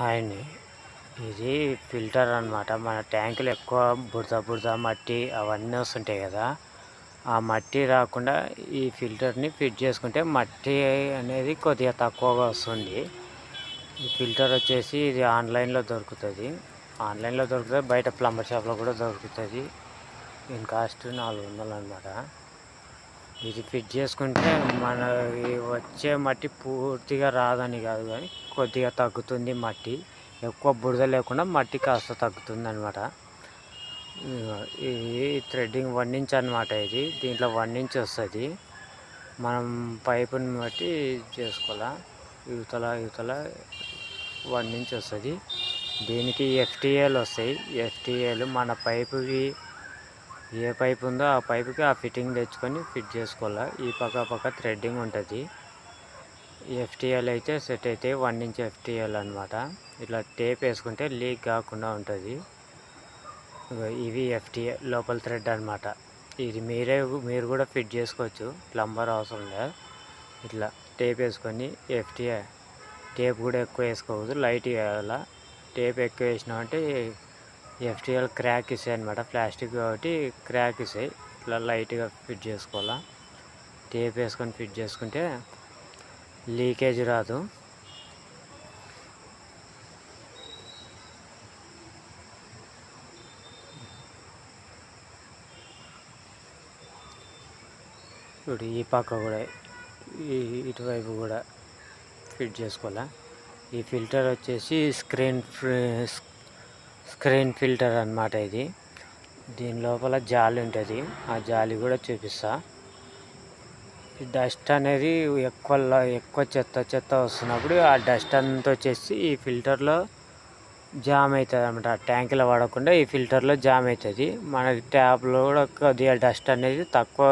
Hi అండి ఇది filter అనమాట మన ట్యాంకులు ఎక్కువ బురద బురద మట్టి అవన్నీ వస్తుంటాయి కదా. ఆ మట్టి రాకుండా ఈ ఫిల్టర్ని ఫిట్ చేసుకుంటే మట్టి అనేది కొద్దిగా తక్కువగా వస్తుంది. ఈ ఫిల్టర్ వచ్చేసి ఇది ఆన్లైన్లో దొరుకుతుంది. ఆన్లైన్లో దొరుకుతుంది బయట ప్లంబర్ షాప్లో కూడా దొరుకుతుంది. దీని కాస్ట్ నాలుగు వందలు అనమాట ఇది ఫిట్ చేసుకుంటే మన వచ్చే మట్టి పూర్తిగా రాదని కాదు కానీ కొద్దిగా తగ్గుతుంది మట్టి. ఎక్కువ బురద లేకుండా మట్టి కాస్త తగ్గుతుంది అనమాట ఇది థ్రెడ్డింగ్ వన్ ఇంచ్ అనమాట ఇది. దీంట్లో వన్ ఇంచ్ వస్తుంది మనం పైపుని బట్టి చేసుకోవాలా? యువతల యువతల వన్ ఇంచ్ వస్తుంది దీనికి ఎఫ్టీఏలు వస్తాయి. ఎఫ్టీఏలు మన పైపుకి ఏ పైప్ ఉందో ఆ పైప్కి ఆ ఫిట్టింగ్ తెచ్చుకొని ఫిట్ చేసుకోవాలి. ఈ పక్క పక్క థ్రెడ్డింగ్ ఉంటుంది. ఎఫ్టీఎల్ అయితే సెట్ అయితే వన్ ఇంచ్ ఎఫ్టీఎల్ అనమాట ఇట్లా టేప్ వేసుకుంటే లీక్ కాకుండా ఉంటుంది. ఇవి ఎఫ్టీఏ లోపల థ్రెడ్ అనమాట ఇది మీరే మీరు కూడా ఫిట్ చేసుకోవచ్చు. ప్లంబర్ అవసరం లేదు ఇట్లా టేప్ వేసుకొని ఎఫ్టీఏ టేప్ కూడా ఎక్కువ వేసుకోవద్దు లైట్ వేయాలా. టేప్ ఎక్కువ వేసినామంటే ఎఫ్టీఎల్ క్రాక్ ఇసాయి అనమాట ప్లాస్టిక్ కాబట్టి క్రాక్ ఇసాయి. ఇట్లా లైట్గా ఫిట్ చేసుకోవాలా. టేప్ వేసుకొని ఫిట్ చేసుకుంటే లీకేజ్ రాదు. ఇప్పుడు ఈ పక్క కూడా ఈ ఇటువైపు కూడా ఫిట్ చేసుకోవాలా. ఈ ఫిల్టర్ వచ్చేసి స్క్రీన్ స్క్రీన్ ఫిల్టర్ అనమాట ఇది. దీని లోపల జాలి ఉంటుంది. ఆ జాలి కూడా చూపిస్తా. డస్ట్ అనేది ఎక్కువ ఎక్కువ చెత్త చెత్త వస్తున్నప్పుడు ఆ డస్ట్ అంతా వచ్చేసి ఈ ఫిల్టర్లో జామ్ అవుతుంది అనమాట ట్యాంకులో పడకుండా ఈ ఫిల్టర్లో జామ్ అవుతుంది. మనకి ట్యాప్లో కూడా కొద్దిగా డస్ట్ అనేది తక్కువ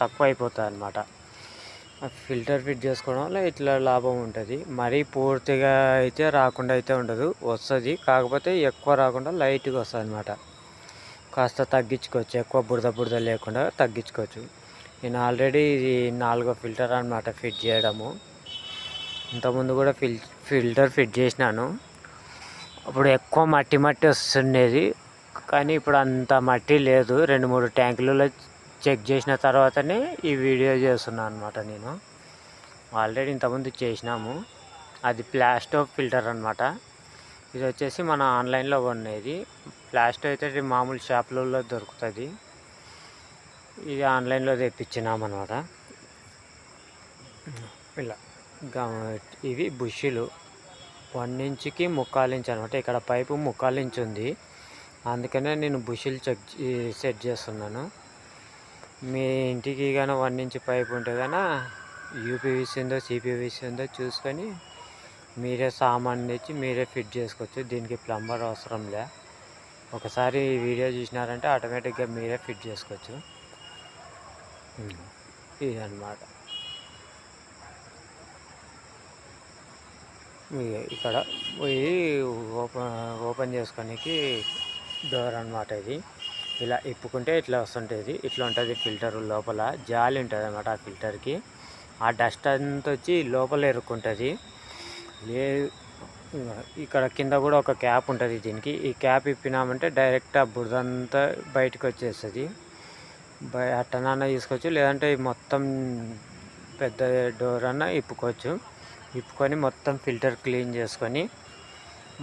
తక్కువ అయిపోతుంది అనమాట ఫిల్టర్ ఫిట్ చేసుకోవడం వల్ల ఇట్లా లాభం ఉంటుంది. మరీ పూర్తిగా అయితే రాకుండా అయితే ఉండదు. వస్తుంది. కాకపోతే ఎక్కువ రాకుండా లైట్గా వస్తుంది అనమాట కాస్త తగ్గించుకోవచ్చు. ఎక్కువ బురద బురద లేకుండా తగ్గించుకోవచ్చు. నేను ఆల్రెడీ ఇది నాలుగో ఫిల్టర్ అనమాట ఫిట్ చేయడము. ఇంతకుముందు కూడా ఫిల్ ఫిల్టర్ ఫిట్ చేసినాను. అప్పుడు ఎక్కువ మట్టి మట్టి వస్తుండేది. కానీ ఇప్పుడు అంత మట్టి లేదు. రెండు మూడు ట్యాంకులలో చెక్ చేసిన తర్వాతనే ఈ వీడియో చేస్తున్నాను అనమాట నేను. ఆల్రెడీ ఇంతకుముందు చేసినాము. అది ప్లాస్టో ఫిల్టర్ అనమాట ఇది వచ్చేసి మన ఆన్లైన్లో కొనేది. ప్లాస్టో అయితే మామూలు షాపులలో దొరుకుతుంది. ఇది ఆన్లైన్లో తెప్పించినాం అనమాట ఇలా ఇవి బుషులు. వన్ ఇంచ్కి ముక్కాలు ఇంచ్ అనమాట ఇక్కడ పైపు ముక్కాలు ఇంచ్ ఉంది. అందుకనే నేను బుషులు చెక్ సెట్ చేస్తున్నాను. మీ ఇంటికి కానీ వన్ ఇంచ్ పైప్ ఉంటే కానీ యూపీవీసీ ఉందో సిపివిసి ఉందో చూసుకొని మీరే సామాన్ తెచ్చి మీరే ఫిట్ చేసుకోవచ్చు. దీనికి ప్లంబర్ అవసరం లే. ఒకసారి వీడియో చూసినారంటే ఆటోమేటిక్గా మీరే ఫిట్ చేసుకోవచ్చు. ఇదన్నమాట. ఇక్కడ ఇది ఓపెన్ ఓపెన్ చేసుకోనికి డోర్ అనమాట ఇది. ఇలా ఇప్పుకుంటే ఇట్లా వస్తుంటుంది. ఇట్లా ఉంటుంది ఫిల్టర్ లోపల. జాలి ఉంటుంది అనమాట ఆ ఫిల్టర్కి. ఆ డస్ట్ అంతా వచ్చి లోపల ఎరుక్కుంటుంది లే ఇక్కడ కింద కూడా ఒక క్యాప్ ఉంటుంది దీనికి. ఈ క్యాప్ ఇప్పినామంటే డైరెక్ట్ ఆ బురదంతా బయటకు వచ్చేస్తుంది. అట్టనన్నా తీసుకోవచ్చు. లేదంటే మొత్తం పెద్ద డోర్ అన్న ఇప్పుకోవచ్చు. ఇప్పుకొని మొత్తం ఫిల్టర్ క్లీన్ చేసుకొని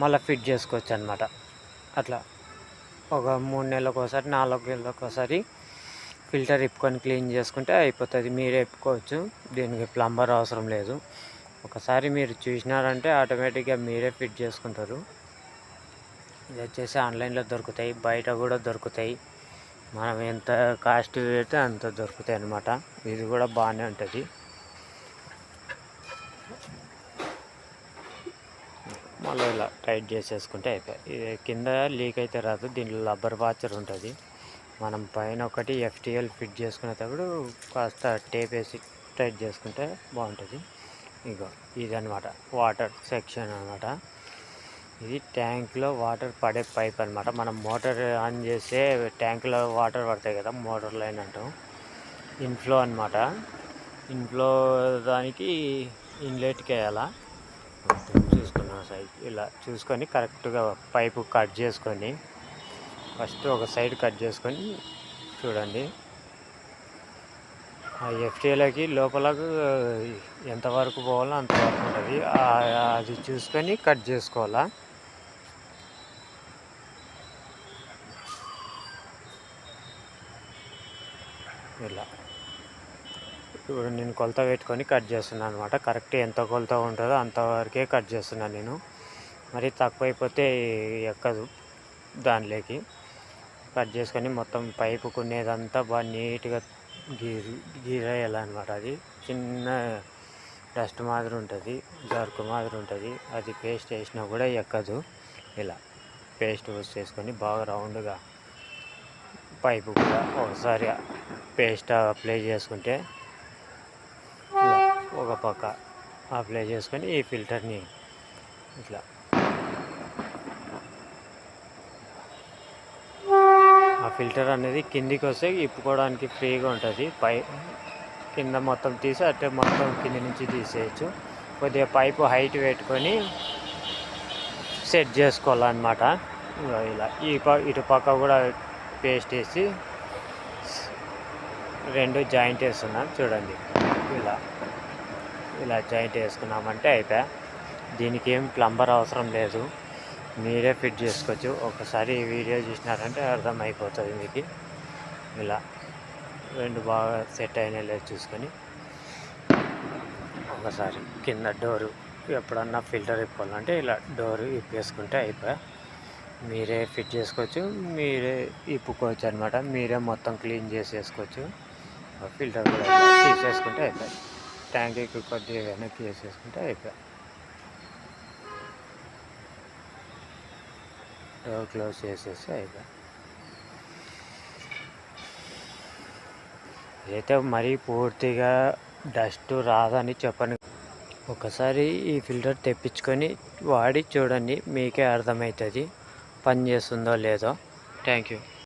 మళ్ళీ ఫిట్ చేసుకోవచ్చు అనమాట అట్లా. ఒక మూడు నెలలకు ఒకసారి నాలుగు నెలలకు ఒకసారి ఫిల్టర్ ఇప్పుకొని క్లీన్ చేసుకుంటే అయిపోతుంది. మీరే ఇప్పుకోవచ్చు దీనికి ప్లంబర్ అవసరం లేదు. ఒకసారి మీరు చూసినారంటే ఆటోమేటిక్గా మీరే ఫిట్ చేసుకుంటారు. ఇది వచ్చేసి ఆన్లైన్లో దొరుకుతాయి. బయట కూడా దొరుకుతాయి. మనం ఎంత కాస్ట్ పెడితే అంత దొరుకుతాయి అన్నమాట. ఇది కూడా బాగానే ఉంటుంది. మళ్ళీ ఇలా టైట్ చేసేసుకుంటే అయిపోయి. ఇది కింద లీక్ అయితే రాదు. దీంట్లో రబ్బర్ వాచర్ ఉంటుంది. మనం పైన ఒకటి ఎఫ్టీఎల్ ఫిట్ చేసుకునేటప్పుడు కాస్త టేప్ వేసి టైట్ చేసుకుంటే బాగుంటుంది. ఇగో ఇది వాటర్ సెక్షన్ అనమాట ఇది ట్యాంక్లో వాటర్ పడే పైప్ అనమాట మనం మోటార్ ఆన్ చేస్తే ట్యాంక్లో వాటర్ పడతాయి కదా మోటార్ లైన్ అంటాం. ఇన్ఫ్లో అనమాట ఇన్ఫ్లో దానికి ఇన్లెట్కి వేయాలా? సైడ్ ఇలా చూసుకొని కరెక్ట్గా పైపు కట్ చేసుకొని ఫస్ట్ ఒక సైడ్ కట్ చేసుకొని చూడండి. ఆ ఎఫ్టీఏలోకి లోపలకు ఎంతవరకు పోవాలో అంతవరకు ఉంటుంది. అది చూసుకొని కట్ చేసుకోవాలా? ఇలా. ఇప్పుడు నేను కొలత పెట్టుకొని కట్ చేస్తున్నాను అనమాట కరెక్ట్ ఎంత కొలత ఉంటుందో అంతవరకే కట్ చేస్తున్నాను నేను. మరి తక్కువైపోతే ఎక్కదు దానిలోకి. కట్ చేసుకొని మొత్తం పైపు కొనేదంతా బాగా నీట్గా గీరి గీరేయాలన్నమాట అది. చిన్న డస్ట్ మాదిరి ఉంటుంది జరుకు మాదిరి ఉంటుంది. అది పేస్ట్ వేసినా కూడా ఎక్కదు. ఇలా పేస్ట్ చేసుకొని బాగా రౌండ్గా పైపు కూడా ఒకసారి పేస్ట్ అప్లై చేసుకుంటే ఒక పక్క అప్లై చేసుకొని ఈ ఫిల్టర్ని ఇట్లా. ఆ ఫిల్టర్ అనేది కిందికి వస్తే ఇప్పుకోవడానికి ఫ్రీగా ఉంటుంది. పై కింద మొత్తం తీసి అట్టే మొత్తం కింది నుంచి తీసేయచ్చు. కొద్దిగా పైపు హైట్ పెట్టుకొని సెట్ చేసుకోవాలన్నమాట. ఇలా ఈ ఇటు పక్క కూడా పేస్ట్ వేసి రెండు జాయింట్ వేస్తున్నాను. చూడండి. ఇలా. ఇలా జాయింట్ వేసుకున్నామంటే అయిపోయా. దీనికి ఏం ప్లంబర్ అవసరం లేదు. మీరే ఫిట్ చేసుకోవచ్చు. ఒకసారి ఈ వీడియో చూసినారంటే అర్థమైపోతుంది మీకు. ఇలా రెండు బాగా సెట్ అయినా లేదు చూసుకొని ఒకసారి కింద డోరు ఎప్పుడన్నా ఫిల్టర్ ఇప్పాలంటే ఇలా డోరు ఇప్పేసుకుంటే అయిపోయా. మీరే ఫిట్ చేసుకోవచ్చు. మీరే ఇప్పుకోవచ్చు అనమాట మీరే మొత్తం క్లీన్ చేసేసుకోవచ్చు. ఫిల్టర్ కూడా తీసేసుకుంటే అయిపోయి. ట్యాంక్కి కొద్దిగా వెనక్కి వేసేసుకుంటే అయిపోయా. డోర్ క్లోజ్ చేసేసి అయిపోయా. అయితే మరీ పూర్తిగా డస్ట్ రాదని చెప్పను. ఒకసారి ఈ ఫిల్టర్ తెప్పించుకొని వాడి చూడండి మీకే అర్థమవుతుంది పని చేస్తుందో లేదో. Thank you